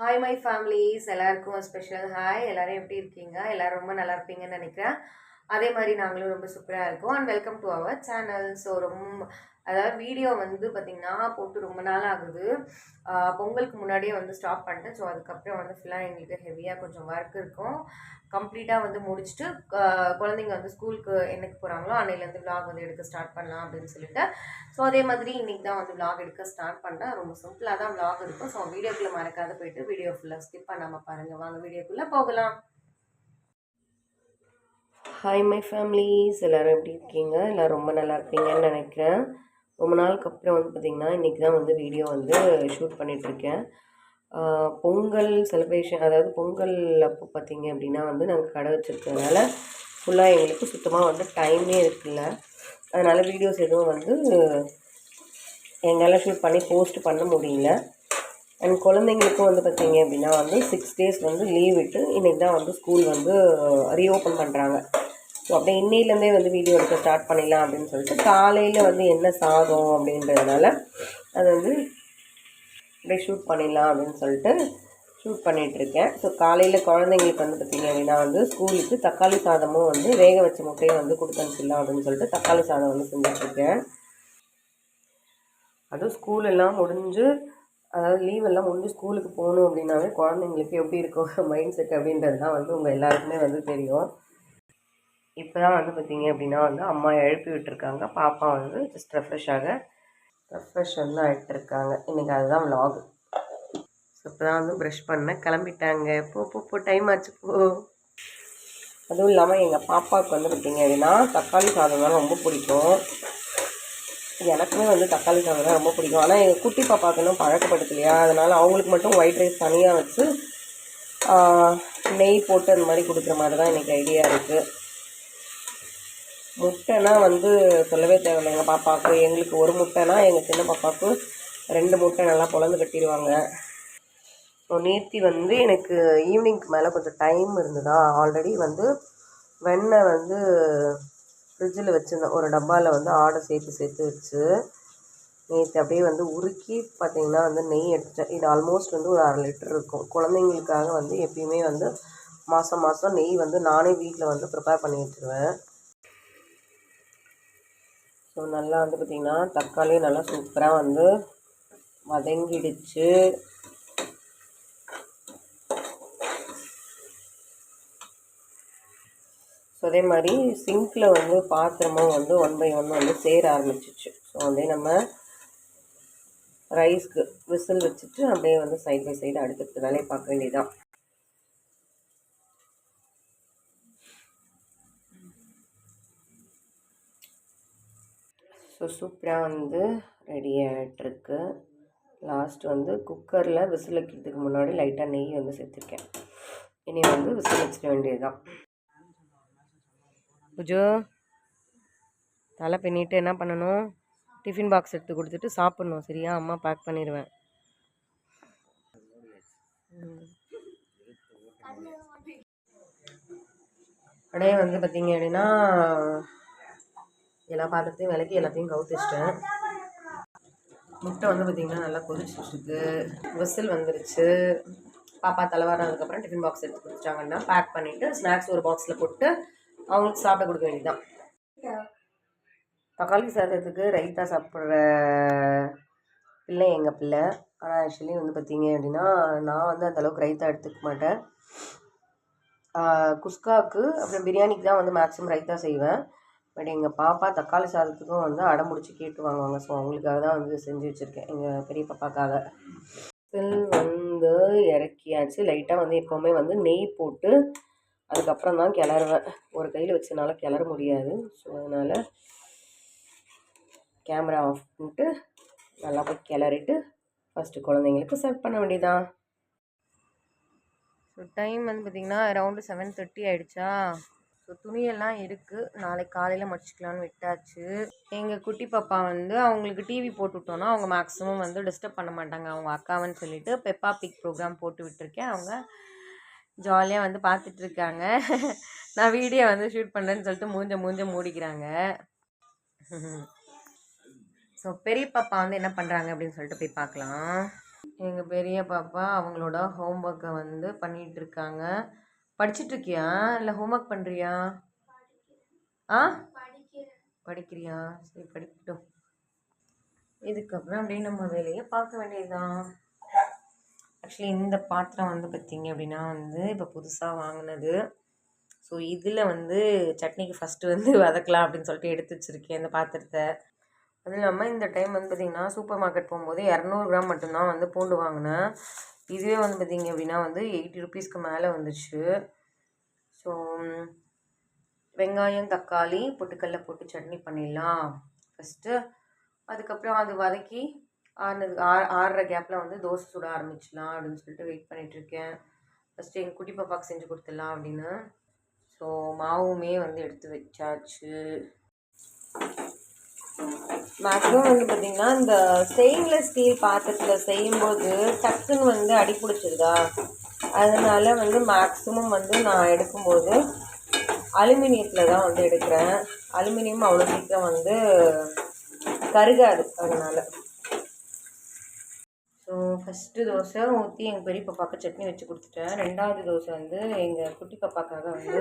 Hi my families எல்லாருக்கும் special hi எல்லோரும் எப்படி இருக்கீங்க? எல்லோரும் ரொம்ப நல்லா இருப்பீங்கன்னு நினைக்கிறேன். அதே மாதிரி நாங்களும் ரொம்ப சூப்பராக இருக்கோம். And welcome to our channel so ரொம்ப அதாவது வீடியோ வந்து பார்த்திங்கன்னா போட்டு ரொம்ப நாள் ஆகுது. பொங்கலுக்கு முன்னாடியே வந்து ஸ்டாப் பண்ணிட்டேன். ஸோ அதுக்கப்புறம் வந்து ஃபுல்லாக எங்களுக்கு ஹெவியாக கொஞ்சம் ஒர்க் இருக்கும். கம்ப்ளீட்டாக வந்து முடிச்சுட்டு குழந்தைங்க வந்து ஸ்கூலுக்கு என்னைக்கு போகிறாங்களோ அன்னையிலேருந்து விலாக் வந்து எடுக்க ஸ்டார்ட் பண்ணலாம் அப்படின்னு சொல்லிட்டு. ஸோ அதே மாதிரி இன்றைக்கி தான் வந்து விலாக் எடுக்க ஸ்டார்ட் பண்ணுறேன் ரொம்ப சிம்பிளாக தான் விலாக் இருக்கும். ஸோ வீடியோக்குள்ளே மறக்காத போயிட்டு வீடியோ ஃபுல்லாக ஸ்கிப் பண்ணாமல் பாருங்கள் வாங்க வீடியோக்குள்ளே போகலாம். ஹாய் மை ஃபேமிலிஸ் எல்லோரும் எப்படி இருக்கீங்க? எல்லோரும் ரொம்ப நல்லா இருப்பீங்கன்னு நினைக்கிறேன். ரொம்ப நாளுக்கு அப்புறம் வந்து பார்த்திங்கன்னா இன்றைக்கி தான் வந்து வீடியோ வந்து ஷூட் பண்ணிகிட்ருக்கேன் பொங்கல் செலிப்ரேஷன் அதாவது பொங்கல் அப்போ பார்த்திங்க அப்படின்னா வந்து நாங்கள் கடை வச்சுருக்கறதுனால ஃபுல்லாக எங்களுக்கு சுத்தமாக வந்து டைமே இருக்குல்ல. அதனால் வீடியோஸ் எதுவும் வந்து எங்களால் ஷூட் பண்ணி போஸ்ட் பண்ண முடியல. அண்ட் குழந்தைங்களுக்கும் வந்து பார்த்திங்க அப்படின்னா வந்து சிக்ஸ் டேஸ் வந்து லீவ் விட்டு இன்றைக்கி தான் வந்து ஸ்கூல் வந்து ரீஓப்பன் பண்ணுறாங்க ஸோ அப்படியே இன்னையிலேருந்தே வந்து வீடியோ எடுக்க ஸ்டார்ட் பண்ணிடலாம் அப்படின்னு சொல்லிட்டு காலையில் வந்து என்ன சாதம் அப்படின்றதுனால அது வந்து அப்படியே ஷூட் பண்ணிடலாம் அப்படின்னு சொல்லிட்டு ஷூட் பண்ணிகிட்ருக்கேன் ஸோ காலையில் குழந்தைங்களுக்கு வந்து பார்த்திங்க அப்படின்னா வந்து ஸ்கூலுக்கு தக்காளி சாதமும் வந்து வேக வச்ச முட்டையும் வந்து கொடுத்து அனுப்பிச்சிடலாம் அப்படின்னு சொல்லிட்டு தக்காளி சாதம் வந்து செஞ்சிட்ருக்கேன் அதுவும் ஸ்கூல் எல்லாம் முடிஞ்சு அதாவது லீவ் எல்லாம் முடிஞ்சு ஸ்கூலுக்கு போகணும் அப்படின்னாவே குழந்தைங்களுக்கு எப்படி இருக்கும் மைண்ட் செட் அப்படின்றது தான் வந்து உங்கள் எல்லாருக்குமே வந்து தெரியும். இப்போ தான் வந்து பார்த்தீங்க அப்படின்னா வந்து அம்மா எழுப்பி விட்டுருக்காங்க. பாப்பா வந்து ஜஸ்ட் ரெஃப்ரெஷ் ஆக ரெஃப்ரெஷ் வந்து ஆகிட்டுருக்காங்க இன்றைக்கி அதுதான் லாகு ஸோ இப்போ தான் வந்து ப்ரஷ் பண்ணேன். கிளம்பிட்டாங்க. போ போ போ டைம் ஆச்சு போ. அதுவும் இல்லாமல் எங்கள் பாப்பாவுக்கு வந்து பார்த்தீங்க அப்படின்னா தக்காளி சாதம் தான் ரொம்ப பிடிக்கும். எனக்குமே வந்து தக்காளி சாதம் தான் ரொம்ப பிடிக்கும். ஆனால் எங்கள் குட்டி பாப்பாவுக்கு இன்னும் பழக்கப்படுத்தலையா? அதனால் அவங்களுக்கு மட்டும் ஒயிட் ரைஸ் தனியாக வச்சு நெய் போட்டு அந்த மாதிரி கொடுக்குற மாதிரி தான் எனக்கு ஐடியா இருக்குது முட்டைனா வந்து சொல்லவே தேவையில்லை. எங்கள் பாப்பாவுக்கு எங்களுக்கு ஒரு முட்டைனா எங்கள் சின்ன பாப்பாவுக்கு ரெண்டு முட்டை நல்லா பொழந்து கட்டிடுவாங்க. ஸோ நேர்த்தி வந்து எனக்கு ஈவினிங்க்கு மேலே கொஞ்சம் டைம் இருந்ததா? ஆல்ரெடி வந்து வெண்ணெய் வந்து ஃப்ரிட்ஜில் வச்சுருந்தேன். ஒரு டப்பாவில் வந்து ஆடை சேர்த்து சேர்த்து வச்சு நேற்று அப்படியே வந்து உருக்கி பார்த்தீங்கன்னா வந்து நெய் எடுத்துட்டேன். இது ஆல்மோஸ்ட் வந்து ஒரு அரை லிட்டர் இருக்கும். குழந்தைங்களுக்காக வந்து எப்பயுமே வந்து மாதம் மாதம் நெய் வந்து நானே வீட்டில் வந்து ப்ரிப்பேர் பண்ணி வச்சுருவேன். ஸோ நல்லா வந்து பார்த்திங்கன்னா தக்காளி நல்லா சூப்பராக வந்து வதங்கிடுச்சு. ஸோ அதே மாதிரி சிங்க்கில் வந்து பாத்திரமும் வந்து ஒன் பை ஒன் வந்து சேர ஆரம்பிச்சிச்சு. ஸோ அதே நம்ம ரைஸ்க்கு விசில் வச்சுட்டு அப்படியே வந்து சைட் பை சைடு அடுத்தடுத்த வேலையை பார்க்க வேண்டியதுதான். ஸோ சூப்பராக வந்து ரெடி ஆகிட்டுருக்கு லாஸ்ட் வந்து குக்கரில் விசில் வைக்கிறதுக்கு முன்னாடி லைட்டாக நெய் வந்து சேர்த்துருக்கேன். இனி வந்து விசில் வச்சிட வேண்டியது தான் புஜோ தலை பின்னிட்டு என்ன பண்ணணும்? டிஃபின் பாக்ஸ் எடுத்து கொடுத்துட்டு சாப்பிட்ணும் சரியா? அம்மா பேக் பண்ணிடுவேன் அப்படியே வந்து பார்த்தீங்க அப்படின்னா எல்லா பாத்திரத்தையும் விளக்கி எல்லாத்தையும் கவுத்திச்சிட்டேன். முட்டை வந்து பார்த்திங்கன்னா நல்லா கொதிச்சிட்ருக்கு விசில் வந்துருச்சு. பாப்பா தலைவாரினதுக்கப்புறம் டிஃபன் பாக்ஸ் எடுத்து கொடுத்துட்டாங்கன்னா பேக் பண்ணிவிட்டு ஸ்நாக்ஸ் ஒரு பாக்ஸில் போட்டு அவங்களுக்கு சாப்பிட கொடுக்க வேண்டியதுதான். தக்காளி சாதத்துக்கு ரைத்தா சாப்பிட்ற பிள்ளை எங்கள் பிள்ளை. ஆனால் ஆக்சுவலி வந்து பார்த்தீங்க அப்படின்னா நான் வந்து அந்தளவுக்கு ரைத்தா எடுத்துக்க மாட்டேன். குஸ்காவுக்கு அப்புறம் பிரியாணிக்கு தான் வந்து மேக்ஸிமம் ரைத்தா செய்வேன். பட் எங்கள் பாப்பா தக்காளி சாதத்துக்கும் வந்து அடம்பிடிச்சி கேட்டு வாங்குவாங்க. ஸோ அவங்களுக்காக தான் வந்து செஞ்சு வச்சுருக்கேன். எங்கள் பெரிய பாப்பாக்காக. விசில் வந்து இறக்கியாச்சு. லைட்டாக வந்து எப்போவுமே வந்து நெய் போட்டு அதுக்கப்புறம் தான் கிளறுவேன். ஒரு கையில் வச்சனால கிளற முடியாது. ஸோ அதனால் கேமரா ஆஃப் பண்ணிட்டு நல்லா போய் கிளறிட்டு ஃபஸ்ட்டு குழந்தைங்களுக்கு சர்வ் பண்ண வேண்டியதான் ஸோ டைம் வந்து பார்த்திங்கன்னா அரவுண்டு செவன் தேர்ட்டி ஆகிடுச்சா ஸோ துணியெல்லாம் இருக்குது நாளைக்கு காலையில் மடிச்சிக்கலான்னு விட்டாச்சு. எங்கள் குட்டி பாப்பா வந்து அவங்களுக்கு டிவி போட்டு விட்டோன்னா அவங்க மேக்ஸிமம் வந்து டிஸ்டர்ப் பண்ண மாட்டாங்க. அவங்க அக்காவன்னு சொல்லிட்டு பெப்பா பிக் ப்ரோக்ராம் போட்டு விட்டுருக்கேன். அவங்க ஜாலியாக வந்து பார்த்துட்டு இருக்காங்க. நான் வீடியோ வந்து ஷூட் பண்ணுறேன்னு சொல்லிட்டு மூஞ்ச மூஞ்ச மூடிக்கிறாங்க. ஸோ பெரிய பாப்பா வந்து என்ன பண்ணுறாங்க அப்படின்னு சொல்லிட்டு போய் பார்க்கலாம். எங்கள் பெரிய பாப்பா அவங்களோட ஹோம்ஒர்க்கை வந்து பண்ணிகிட்ருக்காங்க படிச்சிட்ருக்கியா இல்லை ஹோம்ஒர்க் பண்ணுறியா ஆ? படிக்கிறியா? சரி படிக்கட்டும். இதுக்கப்புறம் அப்படியே நம்ம வேலையை பார்க்க வேண்டியதுதான். ஆக்சுவலி இந்த பாத்திரம் வந்து பார்த்தீங்க அப்படின்னா வந்து இப்போ புதுசாக வாங்கினது. ஸோ இதில் வந்து சட்னிக்கு ஃபஸ்ட்டு வந்து வதக்கலாம் அப்படின்னு சொல்லிட்டு எடுத்து வச்சுருக்கேன் இந்த பாத்திரத்தை. அதுவும் இல்லாமல் இந்த டைம் வந்து பார்த்திங்கன்னா சூப்பர் மார்க்கெட் போகும்போது இரநூறு கிராம் மட்டும்தான் வந்து பூண்டு வாங்கினேன். இதுவே வந்து பார்த்திங்க அப்படின்னா வந்து எயிட்டி ருபீஸ்க்கு மேலே வந்துச்சு ஸோ வெங்காயம் தக்காளி பொட்டுக்கல்ல போட்டு சட்னி பண்ணிடலாம். ஃபஸ்ட்டு அதுக்கப்புறம் அது வதக்கி ஆறுனது ஆ ஆறுற கேப்பில் வந்து தோசை சுட ஆரம்பிச்சிடலாம் அப்படின்னு சொல்லிட்டு வெயிட் பண்ணிகிட்ருக்கேன் ஃபஸ்ட்டு எங்கள் குட்டி பாப்பாவுக்கு செஞ்சு கொடுத்துடலாம் அப்படின்னு. ஸோ மாவுமே வந்து எடுத்து வச்சாச்சு. மேக்ஸிமம் வந்து பார்த்திங்கன்னா இந்த ஸ்டெயின்லெஸ் ஸ்டீல் பாத்திரத்தில் செய்யும்போது டக்குன்னு வந்து அடி பிடிச்சிருதா? அதனால் வந்து மேக்ஸிமம் வந்து நான் எடுக்கும்போது அலுமினியத்தில் தான் வந்து எடுக்கிறேன். அலுமினியம் அவ்வளோ சீக்கிரம் வந்து கருகாது அதனால். ஸோ ஃபஸ்ட்டு தோசை ஊற்றி எங்கள் பெரிய பாப்பாவுக்கு சட்னி வச்சு கொடுத்துட்டேன். ரெண்டாவது தோசை வந்து எங்கள் குட்டி பாப்பாக்காக வந்து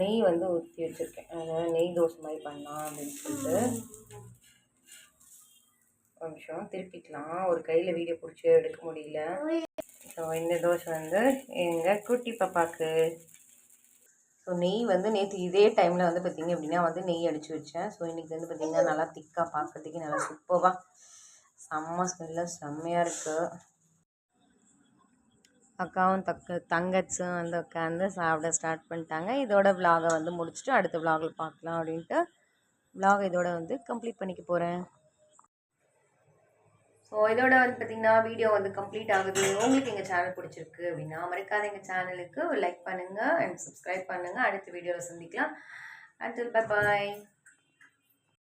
நெய் வந்து ஊற்றி வச்சுருக்கேன். அதாவது நெய் தோசை மாதிரி பண்ணலாம் அப்படின்னு சொல்லிட்டு. ஒரு நிமிஷம் திருப்பிக்கலாம். ஒரு கையில் வீடியோ பிடிச்சி எடுக்க முடியல. ஸோ இந்த தோசை வந்து எங்கள் குட்டி பாப்பாவுக்கு ஸோ நெய் வந்து நேற்று இதே டைமில் வந்து பார்த்திங்க அப்படின்னா வந்து நெய் அடித்து வச்சேன். ஸோ இன்றைக்கி வந்து பார்த்திங்கன்னா நல்லா திக்காக பார்க்குறதுக்கு நல்லா சூப்பராக செம்ம ஸ்மெல்ல செம்மையாக இருக்குது அக்காவும் தக்க தங்கச்சும் வந்து உட்காந்து சாப்பிட ஸ்டார்ட் பண்ணிட்டாங்க. இதோட விலாகை வந்து முடிச்சுட்டு அடுத்த விலாகில் பார்க்கலாம் அப்படின்ட்டு விலாகை இதோட வந்து கம்ப்ளீட் பண்ணிக்க போகிறேன் ஸோ இதோட வந்து பார்த்திங்கன்னா வீடியோ வந்து கம்ப்ளீட் ஆகுது. உங்களுக்கு எங்கள் சேனல் பிடிச்சிருக்கு அப்படின்னா மறக்காத எங்கள் சேனலுக்கு லைக் பண்ணுங்கள் அண்ட் சப்ஸ்கிரைப் பண்ணுங்கள் அடுத்த வீடியோவில் சந்திக்கலாம். And bye bye